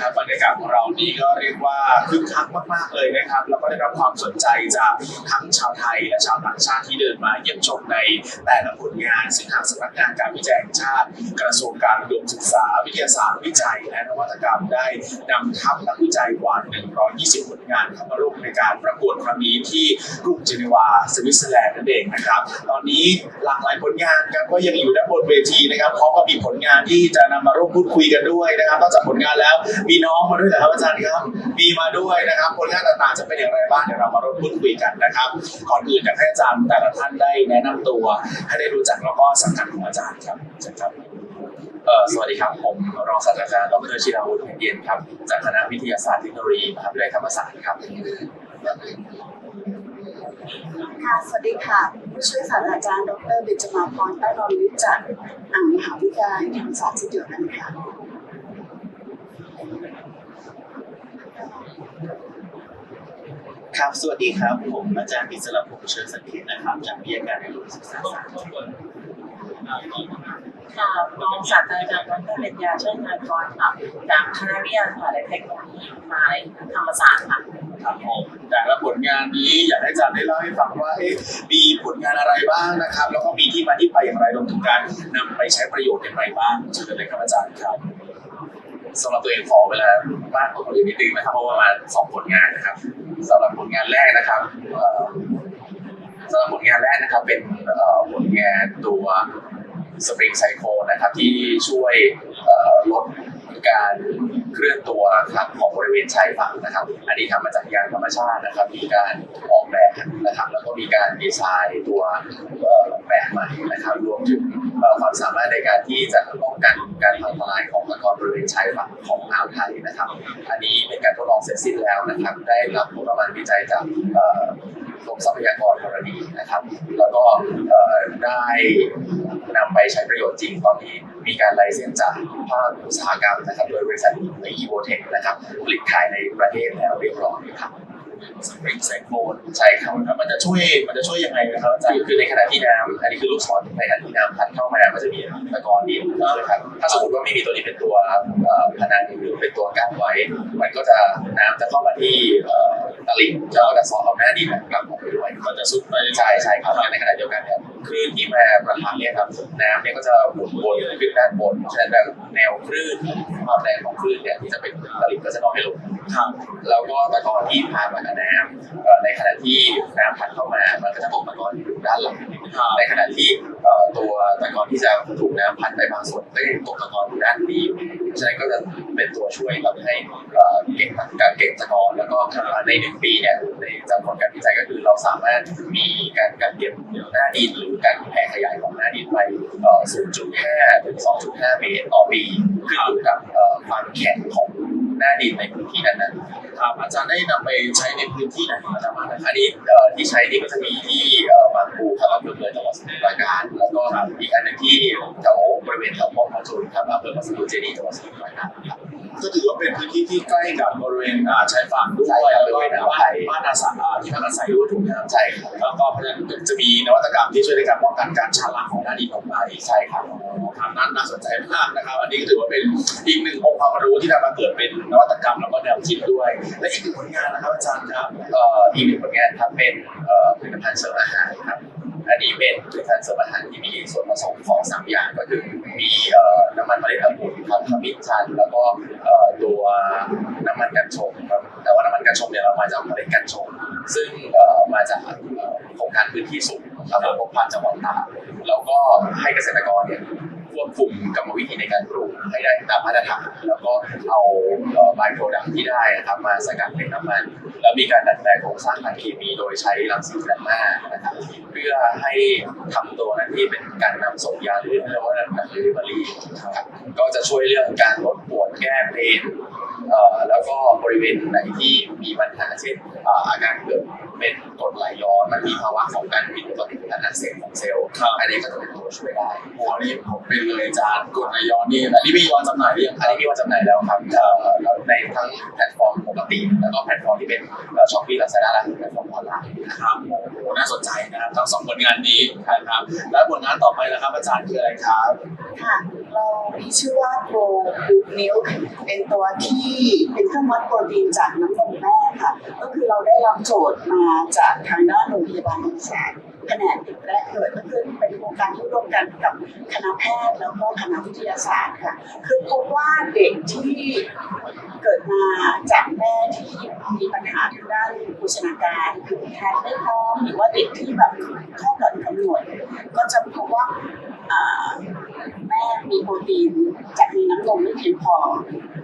ครับบรรยากาศของเรานี่ก็เรียกว่าคึกคักมากๆเลยนะครับแล้วก็ได้รับความสนใจจากทั้งชาวไทยและชาวต่างชาติที่เดินมาเยี่ยมชมในแต่ละผลงานซึ่งทางสำนักงานการวิจัยแห่งชาติ กระทรวงการอุดมศึกษา วิทยาศาสตร์วิจัย และนวัตกรรมได้นำทัพนักวิจัยกว่า 120 ผลงานเข้ามาร่วมในการประกวดครั้งนี้ที่กรุงเจนีวาสวิตเซอร์แลนด์นั่นเองนะครับ ตอนนี้หลากหลายผลงานครับก็ยังอยู่ด้านบนเวทีนะครับพร้อมกับมีผลงานที่จะนำมาร่วมพูดคุยกันด้วยนะครับนอกจากผลงานแล้วมีน้องมาด้วยเหรอครับอาจารย์ครับ มีมาด้วยนะครับผลงานต่างๆจะเป็นอย่างไรบ้างเดี๋ยวเรามาร่วมพูดคุยกันนะครับก่อนอื่นอยากให้อาจารย์แต่ละท่านได้แนะนำตัวให้ได้รู้จักแล้วก็สังกัดของอาจารย์ครับเชิญครับเอ่อสวัสดีครับ ผมรองศาสตราจารย์ดรชิราวุฒิเพ็ญเย็นครับจากคณะวิทยาศาสตร์เทคโนโลยีมหาวิทยาลัยธรรมศาสตร์ครับค่ะสวัสดีค่ะ ผู้ช่วยศาสตราจารย์ ดรเบญจมาพรใต้รอวิทย์จากอ่างมหาวิทยาลัยธรรมศาสตร์เช่นเดียวกันค่ะ ครับ สวัสดีครับ ผมอาจารย์อิสระพงษ์เชิญสังเกตนะครับ จากวิทยาการในรุ่นศึกษาศาสตร์ค่ะรองศาสตราจารย์ดรเบญญาเชิดนากรค่ะ จากคณะวิทยาศาสตร์และเทคโนโลยีมหาวิทยาลัยธรรมศาสตร์ค่ะครับผมแต่ละผลงานนี้อยากให้อาจารย์ได้เล่าให้ฟังว่าเอ๊ะมีผลงานอะไรบ้างนะครับ แล้วก็มีที่มาที่ไปอย่างไรรวมถึงการนำไปใช้ประโยชน์อย่างไรบ้างเชิญเลยครับอาจารย์ครับ สำหรับตัวเองขอเวลามากกว่าคนอื่นนิดนึงนะครับ เพราะว่ามาสองผลงานนะครับสำหรับผลงานแรกนะครับสำหรับผลงานแรกนะครับ เป็นผลงานตัวสปริงไซโคนะครับ ที่ช่วยลดการเคลื่อนตัวครับของบริเวณชายฝั่งนะครับ อันนี้ทำมาจากยางธรรมชาตินะครับ มีการออกแบบนะครับ แล้วก็มีการดีไซน์ตัวแบบใหม่นะครับ รวมถึง ความสามารถในการที่จะป้องกันการพังทลายของตะกอนบริเวณชายฝั่งของอ่าวไทยนะครับ อันนี้เป็นการทดลองเสร็จสิ้นแล้วนะครับ ได้รับผลประมาณวิจัยจากกรมทรัพยากรธรณีนะครับ แล้วก็ได้นำไปใช้ประโยชน์จริงตอนนี้ มีการไลเซนส์จากภาคอุตสาหกรรมนะครับ โดยบริษัทใน e v o t e c h นะครับผลิตขายในประเทศแล้วเรียบร้อยครับ สปริงไซโคลนใช่ครับมันจะช่วยมันจะช่วยยังไงนะครับอาจารคือย์คือในขณะที่น้ำอันนี้คือลูกศรในขณะที่น้ำพัดเข้ามามันจะมีตะกอนดินนะครับถ้าสมมติว่าไม่มีตัวนี้เป็นตัวเอ่อพนังหรือเป็นตัวกั้นไว้ มันก็จะน้ำจะเข้ามาที่เอ่อตลิ่งแล้วก็จะสอดเอาหน้าดินกลับออกไปด้วยมันจะซุดไปใช่ใช่ครับในขณะเดียวกันเนี่ย คลื่นที่มาประทะเนี่ยครับน้ำเนี่ยก็จะหมุนวนขึ้นด้านบนฉะนั้นแบบแนวคลื่นความแรงของคลื่นเนี่ยที่จะเป็นตลิ่งก็จะน้อยลงครับแล้วก็ตะกอนที่พามากับน้ำเอ่อในขณะที่น้ำพัดเข้ามามันก็จะตกตะกอนอยู่ด้านหลังครับในขณะที่เอ่อตัวตะกอนที่จะถูกน้ำพัดไปบางส่วนก็ยังตกตะกอนอยู่ด้านนี้ฉะนั้นก็จะเป็นตัวช่วยทำให้เอ่อเก็บการเก็บตะกอนแล้วก็ในหนึ่งปีเนี่ยในจากผลการวิจัยก็คือเราสามารถมีการการเก็บหน้าดินหรือ การแผ่ขยายของหน้าดินไป 0.5 ถึง 2.5 เมตรต่อปีขึ้นอยู่กับความแข็งของหน้าดินในพื้นที่นั้นครับอาจารย์ได้นำไปใช้ในพื้นที่ไหนมาบ้างนะครับอันนี้ที่ใช้นี่ก็จะมีที่บางปูครับอำเภอเมืองจังหวัดสมุทรปราการ แล้วก็อีกอันหนึ่งที่แถวบริเวณแถวพระจุลครับอำเภอมัสดุเจดีย์จังหวัดสมุทรปราการครับ ก็ถือว่าเป็นพื้นที่ที่ใกล้กับบริเวณอ่าชายฝั่งด้วยใช่ครับแล้วก็บริเวณอ่าวไทบ้านยบ้านอาศัยอ่าที่พักอาศัยด้วยถูกไหมครับใช่ครับ แล้วก็เพราะฉะนั้นจะมีนวัตกรรมที่ช่วยในการป้องกันการชะล้างของหน้าดินออกไปใช่ครับครับน่าน่าสนใจมากนะครับ อันนี้ก็ถือว่าเป็นอีกหนึ่งองค์ความรู้ที่นำมาเกิดเป็นนวัตกรรมแล้วก็แนวคิดด้วย และอีกหนึ่งผลงานนะครับอาจารย์ครับ เอ่ออีกหนึ่งผลงานครับเป็นเอ่อผลิตภัณฑ์เสริมอาหารครับ อันนี้เป็นผลิตภัณฑ์เสริมอาหารที่มีส่วนผสมของสามอย่างก็คือมีน้ำมันมะเร็ดองุ่นครับขมิ้นชัน แล้วก็ตัวน้ำมันกัญชงครับแต่ว่าน้ำมันกัญชงเนี่ยเรามาจากมะเร็ดกัญชง ซึ่งมาจากโครงการพื้นที่สูงอำเภอพบพานจังหวัดตากแล้วก็ให้เกษตรกรเนี่ย ควบคุมกรรมวิธีในการปลูกให้ได้ตามมาตรฐานแล้วก็เอาบายโปรดักที่ได้นะครับมาสกัดเป็นน้ำมัน แล้วมีการดัดแปลงโครงสร้างทางเคมีโดยใช้รังสีแกรมานะครับเพื่อให้ทำตัวนั้นที่เป็นการนำส่งยาหรือเรียกว่าดักเดลิเวอรี่ครับก็จะช่วยเรื่องการลดปวดแก้เพลนแล้วก็บริเวณไหนที่มีปัญหาเช่นเอ่ออาการเกิดเป็นกรดไหลย้อนมันมีภาวะของการผิดปกติการอักเสบของเซลล์ครับอันนี้ก็จะเป็นตัวช่วยได้โอ้นี่ผมเป็นเลยอาจารย์กดไหลย้อนนี่อันนี้มีย้อนจำหน่ายหรือยังอันนี้มีวันจำหน่ายแล้วครับเอ่อแล้วในทั้งแพลตฟอร์มปกติแล้วก็แพลตฟอร์มที่เป็นช้อปปี้ลาซาด้าและแพลตฟอร์มออนไลน์ครับโอ้โหน่าสนใจนะครับทั้งสองผลงานนี้นะครับแล้วผลงานต่อไปนะครับอาจารย์คืออะไรครับค่ะเรามีชื่อว่าโปรบูมิลเป็นตัวที่เป็นเครื่องวัดโปรตีนจากน้ำนมแม่ค่ะ ก็คือเราได้รับโจทย์มาจากทางด้านโรงพยาบาลบางแสน แผนกเด็กแรกเกิดก็คือเป็นโครงการที่ร่วมกันกับคณะแพทย์แล้วก็คณะวิทยาศาสตร์ค่ะ คือพบว่าเด็กที่เกิดมาจากแม่ที่มีปัญหาทางด้านโภชนาการคือแทนไม่พร้อมหรือว่าเด็กที่แบบข้อก่อนกำหนดก็จะพบว่า ม่มีโปรตีนจากในน้ำนมไม่เพียงพอ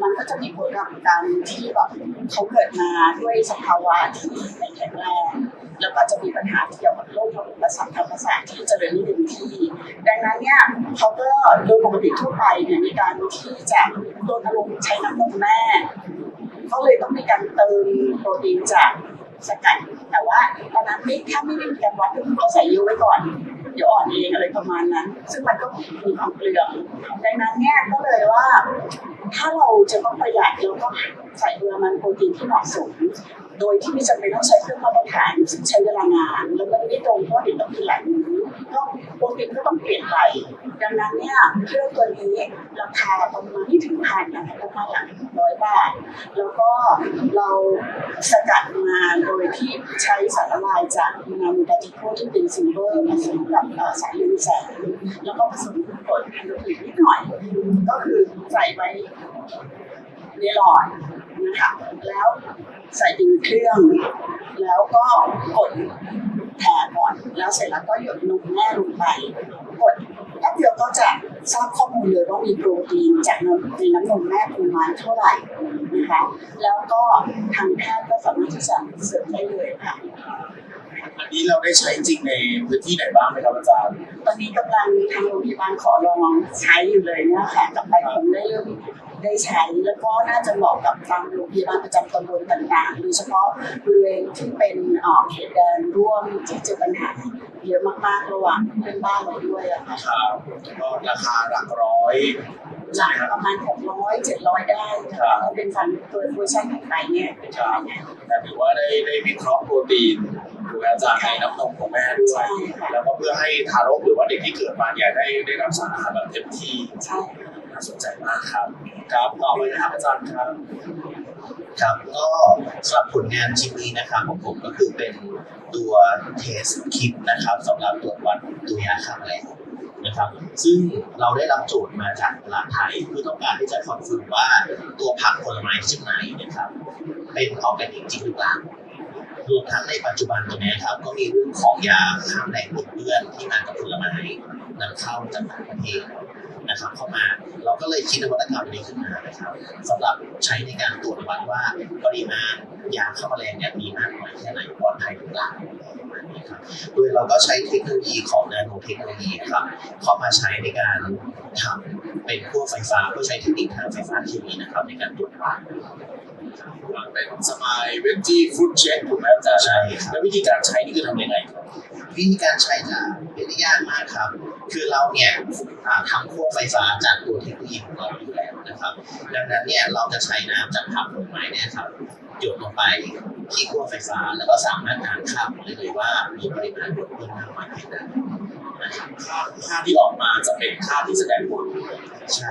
มันก็จะมีผลกับการที่แบบเขาเกิดมาด้วยสภาวะที่ไม่แข็งแรงแล้วก็จะมีปัญหาเกี่ยวกับโรคระบบประสาททางประสาทที่เจริญไม่เต็มที่ ดังนั้นเนี่ยเขาก็โดยปกติทั่วไปเนี่ยมีการที่จะโดนอารมณ์ใช้น้ำนมแม่เขาเลยต้องมีการเติมโปรตีนจากสกัดแต่ว่าตอนนั้นไม่ถ้าไม่ได้มีการวัดก็คือเขาใส่เยอะไว้ก่อน เดี๋ยวอ่อนเองอะไรประมาณนั้น ซึ่งมันก็มีความเปลืองดังนั้นเนี่ยก็เลยว่า ถ้าเราจะต้องประหยัดเราก็ใส่ปริมาณโปรตีนที่เหมาะสมโดยที่ไม่จำเป็นต้องใช้เครื่องมาตรฐานใช้เวลานานแล้วมันไม่ตรงเพราะเด็กต้องกินหลายมื้อ โปรตีนก็ต้องเปลี่ยนไป ดังนั้นเนี่ยเครื่องตัวนี้ราคาประมาณที่ถึงพันนะคะประมาณหลักร้อยบาท แล้วก็เราสกัดมาโดยที่ใช้สารละลายจากนาโนปาติเคิลที่เป็นซิลเวอร์ผสมกับสายเรืองแสงแล้วก็ผสมกับกรดไฮโดรคลิกนิดหน่อย ก็คือใส่ไว้ในหลอดนะคะแล้วใส่ในเครื่อง แล้วก็กด แผลก่อนแล้วเสร็จแล้วก็หยดนมแม่ลงไปกดแป๊บเดียวก็จะทราบข้อมูลเลยว่ามีโปรตีนจากน้ำในน้ำนมแม่ปริมาณเท่าไหร่นะคะแล้วก็ทางแพทย์ก็สามารถที่จะเสริมได้เลยค่ะอันนี้เราได้ใช้จริงในพื้นที่ไหนบ้างไหมครับอาจารย์ ตอนนี้กำลังทางโรงพยาบาลขอลองใช้อยู่เลยเนี่ยค่ะกลับไปคงได้เริ่ม ได้ใช้ แล้วก็น่าจะเหมาะกับทางโรงพยาบาลประจำตำบลต่างๆ โดยเฉพาะบริเวณที่เป็นเอ่อเขตแดนร่วมที่เจอปัญหาเยอะมากๆระหว่างเพื่อนบ้านเราด้วยอะค่ะครับก็ราคาหลักร้อยหลักประมาณ600 700 ได้ค่ะถ้าเป็นฟันตัวเวอร์ชันของไทยเนี่ยเป็นครับอย่างเงี้ยแต่ถือว่าได้ได้วิเคราะห์โปรตีนถูกไหมจารย์ในน้ำนมของแม่ด้วใช่ยแล้วก็เพื่อให้ทารกหรือว่าเด็กที่เกิดมาเนี่ยได้ได้รับสารอาหารแบบเต็มที่ใช่าสนใจมากครับ ครับต่อไปนะครับอาจารย์ครับครับก็สำหรับผลงานชิ้นนี้นะครับของผมก็คือเป็นตัวเทสคิดนะครับสำหรับตรวจวัดตัวยาฆ่าแมลงนะครับ ซึ่งเราได้รับโจทย์มาจากตลาดไทยเพื่อต้องการที่จะคอนเฟิร์มว่าตัวผักผลไม้ที่จำหนนะครับ เป็นออร์แกนิกจริงหรือเปล่ารวมทั้งในปัจจุบันตัวนี้ครับ ก็มีเรื่องของยาฆ่าแมลงปนเปื้อนที่มากับผลไม้นำเข้าจากต่างประเทศ นะครับเข้ามา เราก็เลยคิดนวัตกรรมนี้ขึ้นมานะครับสำหรับใช้ในการตรวจวัดว่าปริมาณยาฆ่าแมลงเนี่ยมีมากน้อยแค่ไหนปลอดภัยหรือเปล่าประมาณนี้ครับโดยเราก็ใช้เทคโนโลยีของนาโนเทคโนโลยีครับเข้ามาใช้ในการทำเป็นพวกไฟฟ้าเพื่อใช้เทคนิคทางไฟฟ้าเคมีนะครับในการตรวจวัดเป็นสมายเวจจี้ฟู้ดเช็คถูกไหมอาจารย์ใช่ครับแล้ววิธีการใช้นี่คือทำยังไงครับวิธีการใช้จะเป็นได้ยากมากครับ คือเราเนี่ยอ่าทำขั้วไฟฟ้าจากตัวเทคโนโลยีของเราอยู่แล้วนะครับ ดังนั้นเนี่ยเราจะใช้น้ำจากผักผลไม้เนี่ยครับหยดลงไปที่ขั้วไฟฟ้าแล้วก็สามารถอ่านค่าได้เลยว่ามีปริมาณบดเพิ่มมากน้อยแค่ไหน นะครับค่าค่าที่ออกมาจะเป็นค่าที่แสดงผล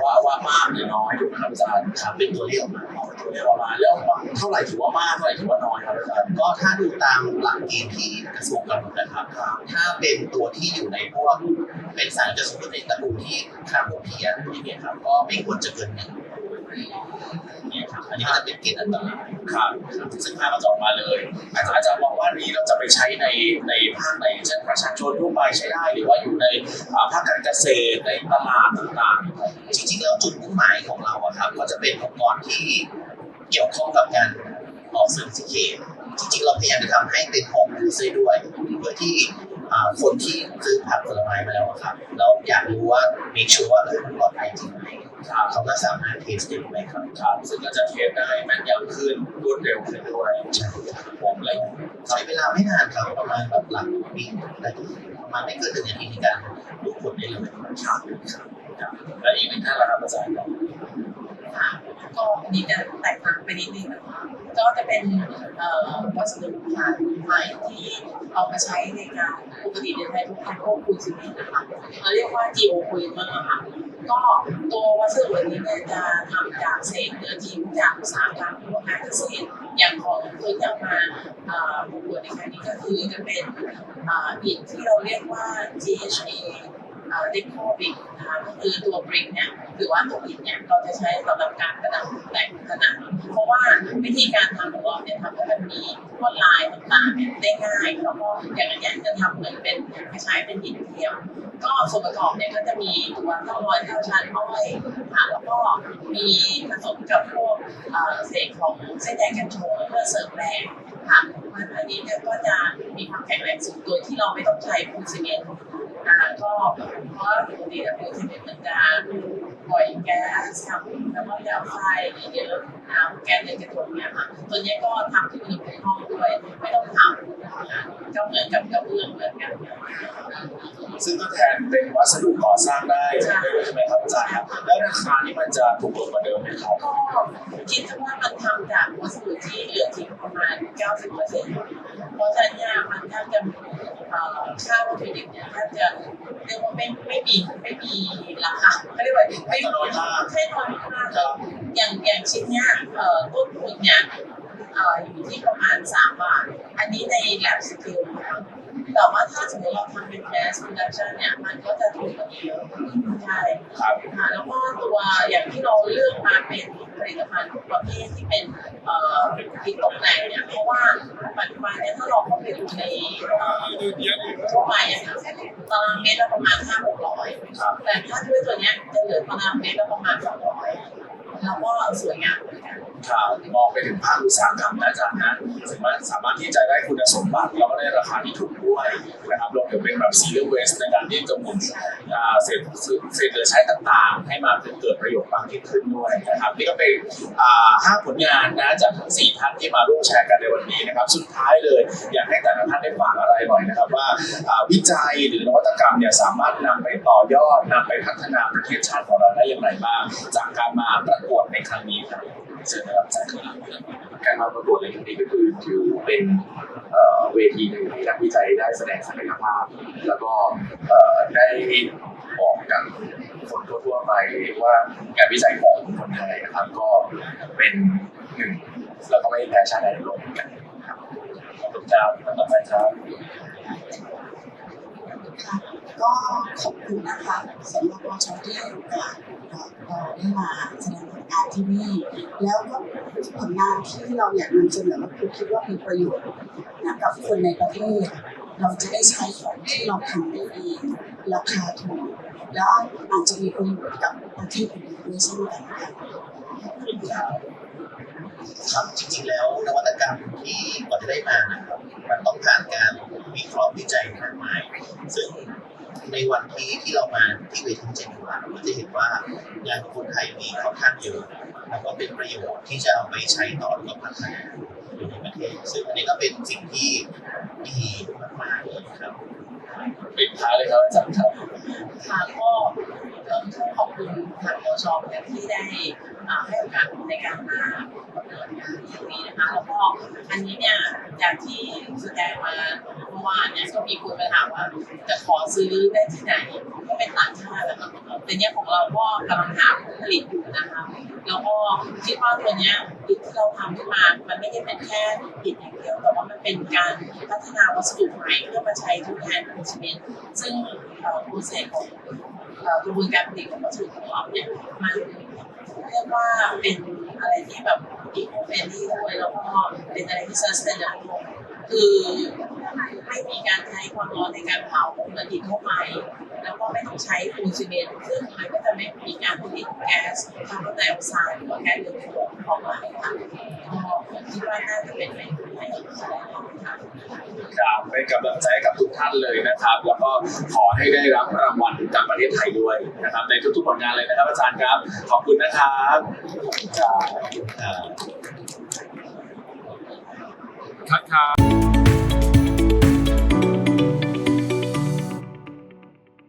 ว่าว่ามากหรือน้อยถูกไหมครับอาจารย์ครับเป็นตัวเลขออกมาตัวเลขออกมาแล้วเท่าไหร่ถือว่ามากเท่าไหร่ถือว่าน้อยครับอาจารย์ก็ถ้าดูตามหลักเกณฑ์ที่กระทรวงกำหนดนะครับถ้าเป็นตัวที่อยู่ในพวกเป็นสารจะสุนในตระกูลที่คาร์โบเทียนอย่เงี้ยครับก็ไม่ควรจะเกินหนึ่ง นี่ครับอันนี้ก็จะเป็นเกณฑ์อันตรายครับซึ่งค่าก็จะออกมาเลย อาจารย์อาจารย์มองว่านี้เราจะไปใช้ในในภาคไหนเช่นประชาชนทั่วไปใช้ได้ หรือว่าอยู่ในภาคการเกษตรในตลาดต่างๆ จริงๆแล้วจุดมุ่งหมายของเราอะครับ ก็จะเป็นองค์กรที่เกี่ยวข้องกับการออกเซอร์ติฟิเคตจริงๆเราพยายามจะทำให้เป็นโฮมยูเซอร์ด้วยเพื่อที่ คนที่ซื้อผักผลไม้มาแล้วอะครับแล้วอยากรู้ว่า make sure ว่าเออมันปลอดภัยจริงไหมครับเขาก็สามารถเทสได้ไหมครับครับซึ่งก็จะเทสได้แม่นยำขึ้นรวดเร็วขึ้นด้วยใช่ผมและใช้เวลาไม่นานครับประมาณแบบหลักวินาทีประมาณไม่เกินหนึ่งนาทีในการรู้ผลได้เลยครับครับและอีกหนึ่งท่านละครับอาจารย์ ครับค่ะก็นี่จะแตกต่างไปนิดนึงนะคะก็จะเป็นวัสดุค่ะใหม่ที่เอามาใช้ในการปกติในไทยทุกคนพวกคูซีเมนต์นะคะเราเรียกว่า geo polymer ค่ะก็ตัววัสดุแบบนี้เนี่ยจะทำจากเศษเนื้อทิ้งจากอุตสาหกรรมพวกการเกษตรอย่างของตัวที่เอามาเอ่อประกวดในครั้งนี้ก็คือจะเป็นอิฐที่เราเรียกว่า GHA เอ่อ deco brick นะคะคือตัว brick เนี่ยหรือว่าตัวอิฐเนี่ยเราจะใช้สำหรับการประดับตกแต่งผนังเพราะว่าวิธีการทำของเราเนี่ยทำให้มันมีลวดลายต่างๆเนี่ยได้ง่ายแล้วก็อย่างอันเนี้ยจะทำเหมือนเป็นคล้ายๆเป็นหินเทียม ก็ส่วนประกอบเนี่ยก็จะมีตัวเท่าลอยเท่าชั้นอ้อยค่ะแล้วก็มีผสมกับพวกเศษของเส้นใยกันชงเพื่อเสริมแรงค่ะมันอันนี้เนี่ยก็จะมีความแข็งแรงสูงโดยที่เราไม่ต้องใช้ปูนซีเมนต์ อ่าก็เพราะว่ปกติแล้วปูนซีเมนต์มันจะปล่อยแก๊สทำแล้วก็จะเอาไฟเยอะน้ำแก๊สในกระจกเนี่ยค่ะตัวนี้ก็ทำที่อุณหภูมิห้องด้วยไม่ต้องทำนะคะก็เหมือนกับกระเบื้องเหมือนกันซึ่งก็แทนเป็นวัสดุก่อสร้างได้ใช่ไหมครับอาจารย์ครับแล้วราคานี่มันจะถูกลงกว่าเดิมไหมครับก็คิดว่ามันทำจากวัสดุที่เหลือทิ้งประมาณ 90%เพร ราะฉะนั้นเนี่ยมันแทบจะค่าวัตถุดิบเนี่ยแทบจะเรียกว่าไม่ไม่มีไม่มีราคาเขาเรียกว่าไม่มีใช่น้อยมากเลยอย่างอย่างชิ้นเนี้ยเอ่อต้นทุนเนี่ยอยู่ที่ประมาณ3บาท อันนี้ในแลบสกิลนะคะ แต่ว่าถ้าสมมติเราทำเป็น mass production เนี่ยมันก็จะถูกกว่าเยอะใช่ครับค่ะแล้วก็ตัวอย่างที่เราเลือกมาเป็นผลิตภัณฑ์ประเภทที่เป็นเอ่อผิดตกแต่งเนี่ยเพราะว่าปัจจุบันเนี่ยถ้าเราเข้าไปดูในทั่วไปอะค่ะตารางเมตรละประมาณห้าหกร้อยแต่ถ้าด้วยตัวเนี้ยจะเหลือตารางเมตรละประมาณสองร้อยแล้วก็สวยงามเหมือนกัน มองไปถึงภาคอุตสาหกรรมนะอาจารย์นะสามารถสามารถที่จะได้คุณสมบัติแล้วก็ได้ราคาที่ถูกด้วยนะครับรวมถึงเป็นแบบ zero waste ในการที่จะหมุนอ่าเศษเศษเหลือใช้ต่างๆ ให้มาเกิดประโยชน์มากยิ่งขึ้นด้วยนะครับนี่ก็เป็นห้าผลงานนะจากทั้งสี่ท่านที่มาร่วมแชร์กันในวันนี้นะครับ สุดท้ายเลยอยากให้แต่ละท่านได้ฝากอะไรหน่อยนะครับ ว่าวิจัยหรือนวัตกรรมเนี่ยสามารถนำไปต่อยอดนำไปพัฒนาประเทศชาติของเราได้อย่างไรบ้างจากการมาประกวดในครั้งนี้ครับ เชิญนะครับอาจารย์ครับการมาประกวดในครั้งนี้ก็คือถือเป็นเวทีหนึ่งที่นักวิจัยได้แสดงศักยภาพ แล้วก็ได้บอกกับคนทั่วๆไปว่างานวิจัยของคนไทยนะครับก็เป็นหนึ่งแล้วก็ไม่แพ้ชาติใดในโลกเหมือนกันครับขอบคุณครับต่อไปครับ ก็ขอบคุณนะคะสำหรับวชที่ให้โอกาสเราได้มาแสดงผลงานที่นี่ แล้วก็ผลงานที่เราอยากนำเสนอคือคิดว่ามีประโยชน์นะกับคนในประเทศ เราจะได้ใช้ของที่เราทำได้เองราคาถูกแล้วอาจจะมีประโยชน์กับประเทศอื่นด้วยเช่นกันค่ะครับจริงๆแล้วนวัตกรรมที่กว่าจะได้มานะครับมันต้องผ่านการวิเคราะห์วิจัยมากมาย ซึ่ง ในวันที่ที่เรามาที่เวทีเจนีวาเราก็จะเห็นว่างานของคนไทยมีค่อนข้างเยอะแล้วก็เป็นประโยชน์ที่จะเอาไปใช้ต่อแล้วก็พัฒนาอยู่ในประเทศ ซึ่งอันนี้ก็เป็นสิ่งที่ดีมากๆเลยครับปิดท้ายเลยครับอาจารย์ครับค่ะก็เริ่มต้นขอบคุณทางโอชอเนี่ยที่ได้อ่า ให้โอกาสในการมาประกวดงานที่นี้นะคะแล้วก็อันนี้เนี่ยจากที่แสดงมาเมื่อวานเนี่ยก็มีคนมาถามว่าจะขอซื้อได้ที่ไหนก็เป็นต่างชาติแล้วก็แต่เนี่ยของเราก็กำลังหาผู้ผลิตอยู่นะคะแล้วก็คิดว่าตัวเนี้ยอิฐที่เราทำขึ้นมามันไม่ได้เป็นแค่อิฐอย่างเดียวแต่ว่ามันเป็นการพัฒนาวัสดุใหม่เพื่อมาใช้ทดแทนปูนซีเมนตซึ่งโปรเซสของกระบวนการผลิตของวัสดุของเราเนี่ยมัน เรียกว่าเป็นอะไรที่แบบอีโคเฟนที่ด้วยแล้วก็เป็นอะไรที่ sustainable คือไม่มีการใช้ความร้อนในการเผาเหมือนอิฐทั่วไปแล้วก็ไม่ต้องใช้ปูนซีเมนต์ซึ่งมันก็จะไม่มีการผลิตแก๊สคาร์บอนไดออกไซด์หรือแก๊สเรือนกระจกออกมาค่ะก็คิดว่าน่าจะเป็นไปได้ ค่ะครับเป็นกำลังใจให้กับทุกท่านเลยนะครับ แล้วก็ขอให้ได้รับรางวัลจากประเทศไทยด้วยนะครับ ในทุกๆผลงานเลยนะครับอาจารย์ครับ ขอบคุณนะครับครับอ่าครับ